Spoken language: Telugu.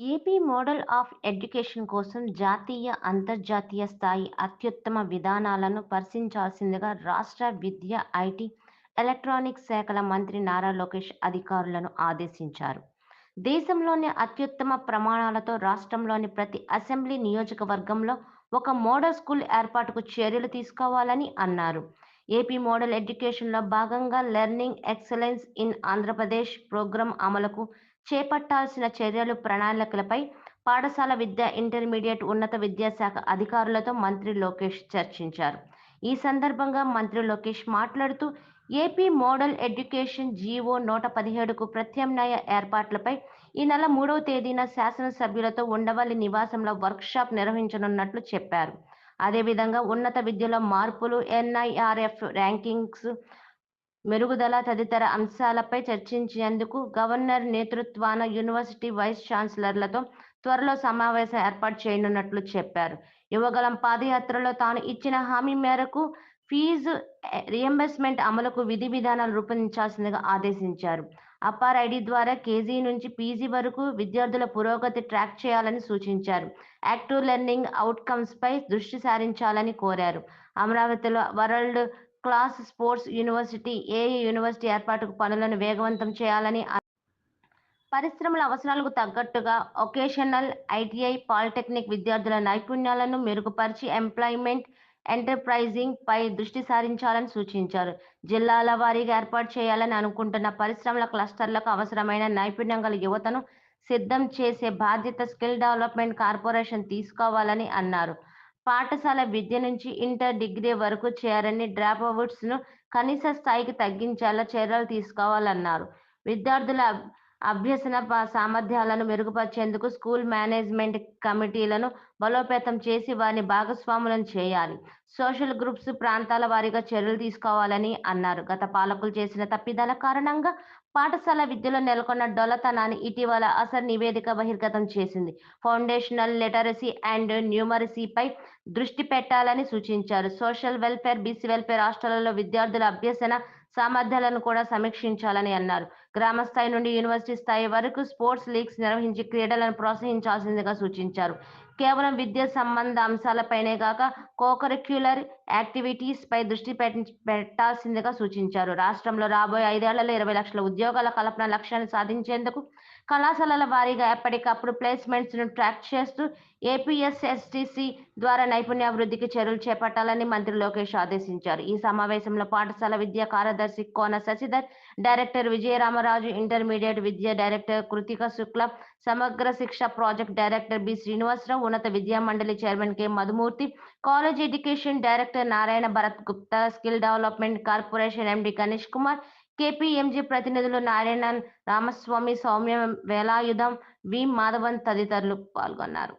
ఏపీ మోడల్ ఆఫ్ ఎడ్యుకేషన్ కోసం జాతీయ, అంతర్జాతీయ స్థాయి అత్యుత్తమ విధానాలను పరిశీలించాల్సిందిగా రాష్ట్ర విద్య, ఐటీ, ఎలక్ట్రానిక్స్ శాఖల మంత్రి నారా లోకేష్ అధికారులను ఆదేశించారు. దేశంలోని అత్యుత్తమ ప్రమాణాలతో రాష్ట్రంలోని ప్రతి అసెంబ్లీ నియోజకవర్గంలో ఒక మోడల్ స్కూల్ ఏర్పాటుకు చర్యలు తీసుకోవాలని అన్నారు. ఏపీ మోడల్ ఎడ్యుకేషన్లో భాగంగా learning excellence in Andhra Pradesh program అమలుకు చేపట్టాల్సిన చర్యలు, ప్రణాళికలపై పాఠశాల విద్య, ఇంటర్మీడియట్, ఉన్నత విద్యాశాఖ అధికారులతో మంత్రి లోకేష్ చర్చించారు. ఈ సందర్భంగా మంత్రి లోకేష్ మాట్లాడుతూ ఏపీ మోడల్ ఎడ్యుకేషన్ జీవో నూట పదిహేడుకు ప్రత్యామ్నాయ ఏర్పాట్లపై ఈ నెల మూడవ తేదీన శాసనసభ్యులతో ఉండవల్లి నివాసంలో వర్క్షాప్ నిర్వహించనున్నట్లు చెప్పారు. అదేవిధంగా ఉన్నత విద్యలో మార్పులు, ఎన్ఐఆర్ఎఫ్ ర్యాంకింగ్స్ మెరుగుదల తదితర అంశాలపై చర్చించేందుకు గవర్నర్ నేతృత్వాన యూనివర్సిటీ వైస్ ఛాన్సలర్లతో త్వరలో సమావేశం ఏర్పాటు చేయనున్నట్లు చెప్పారు. యువగలం పాదయాత్రలో తాను ఇచ్చిన హామీ మేరకు ఫీజు రియంబర్స్మెంట్ అమలుకు విధి విధానాలు రూపొందించాల్సిందిగా ఆదేశించారు. అపార్ ఐడి ద్వారా కేజీ నుంచి పీజీ వరకు విద్యార్థుల పురోగతి ట్రాక్ చేయాలని సూచించారు. యాక్టివ్ లెర్నింగ్ అవుట్కమ్స్పై దృష్టి సారించాలని కోరారు. అమరావతిలో world class sports university, AA university ఏర్పాటుకు పనులను వేగవంతం చేయాలని పరిశ్రమల అవసరాలకు తగ్గట్టుగా ఒకేషనల్ ఐటీఐ, పాలిటెక్నిక్ విద్యార్థుల నైపుణ్యాలను మెరుగుపరిచి ఎంప్లాయ్మెంట్ ఎంటర్ప్రైజింగ్ పై దృష్టి సారించాలని సూచించారు. జిల్లాల వారీగా ఏర్పాటు చేయాలని అనుకుంటున్న పరిశ్రమల క్లస్టర్లకు అవసరమైన నైపుణ్యం గల యువతను సిద్ధం చేసే బాధ్యత స్కిల్ డెవలప్మెంట్ కార్పొరేషన్ తీసుకోవాలని అన్నారు. పాఠశాల విద్య నుంచి ఇంటర్, డిగ్రీ వరకు చేరని డ్రాపవుట్స్ను కనీస స్థాయికి తగ్గించేలా చర్యలు తీసుకోవాలన్నారు. విద్యార్థుల అభ్యసన సామర్థ్యాలను మెరుగుపరిచేందుకు స్కూల్ మేనేజ్మెంట్ కమిటీలను బలోపేతం చేసి వారిని భాగస్వాములను చేయాలి. సోషల్ గ్రూప్స్, ప్రాంతాల వారీగా చర్యలు తీసుకోవాలని అన్నారు. గత పాలకులు చేసిన తప్పిదాల కారణంగా పాఠశాల విద్యలో నెలకొన్న డొల్లతనాన్ని ఇటీవల అసర్ నివేదిక బహిర్గతం చేసింది. ఫౌండేషనల్ లిటరసీ అండ్ న్యూమరసీపై దృష్టి పెట్టాలని సూచించారు. సోషల్ వెల్ఫేర్, బీసీ వెల్ఫేర్ హాస్టళ్ళలో విద్యార్థుల అభ్యసన సామర్థ్యాలను కూడా సమీక్షించాలని అన్నారు. గ్రామ స్థాయి నుండి యూనివర్సిటీ స్థాయి వరకు స్పోర్ట్స్ లీగ్స్ నిర్వహించి క్రీడలను ప్రోత్సహించాల్సిందిగా సూచించారు. కేవలం విద్యా సంబంధ అంశాలపైనే కాక కోకరిక్యులర్ యాక్టివిటీస్ పై దృష్టి పెట్టాల్సిందిగా సూచించారు. రాష్ట్రంలో రాబోయే ఐదేళ్ళలో ఇరవై లక్షల ఉద్యోగాల కల్పన లక్ష్యాన్ని సాధించేందుకు కళాశాలల వారీగా ఎప్పటికప్పుడు ప్లేస్మెంట్స్ను ట్రాక్ చేస్తూ ఏపీఎస్ఎస్టిసి ద్వారా నైపుణ్యాభివృద్ధికి చర్యలు చేపట్టాలని మంత్రి లోకేష్ ఆదేశించారు. ఈ సమావేశంలో పాఠశాల విద్యా కార్యదర్శి కోన శశిధర్, డైరెక్టర్ విజయరామ రామరాజు ఇంటర్మీడియట్ విద్యా director Kritika Shukla Samagra Shiksha project director B. Srinivasarao, ఉన్నత విద్యా మండలి chairman K. Madhumurthy, college education director Narayana Bharat Gupta, skill development corporation MD Ganesh Kumar, KPMG ప్రతినిధులు నారాయణ రామస్వామి, సౌమ్య వేలాయుధం, వి. మాధవన్ తదితరులు పాల్గొన్నారు.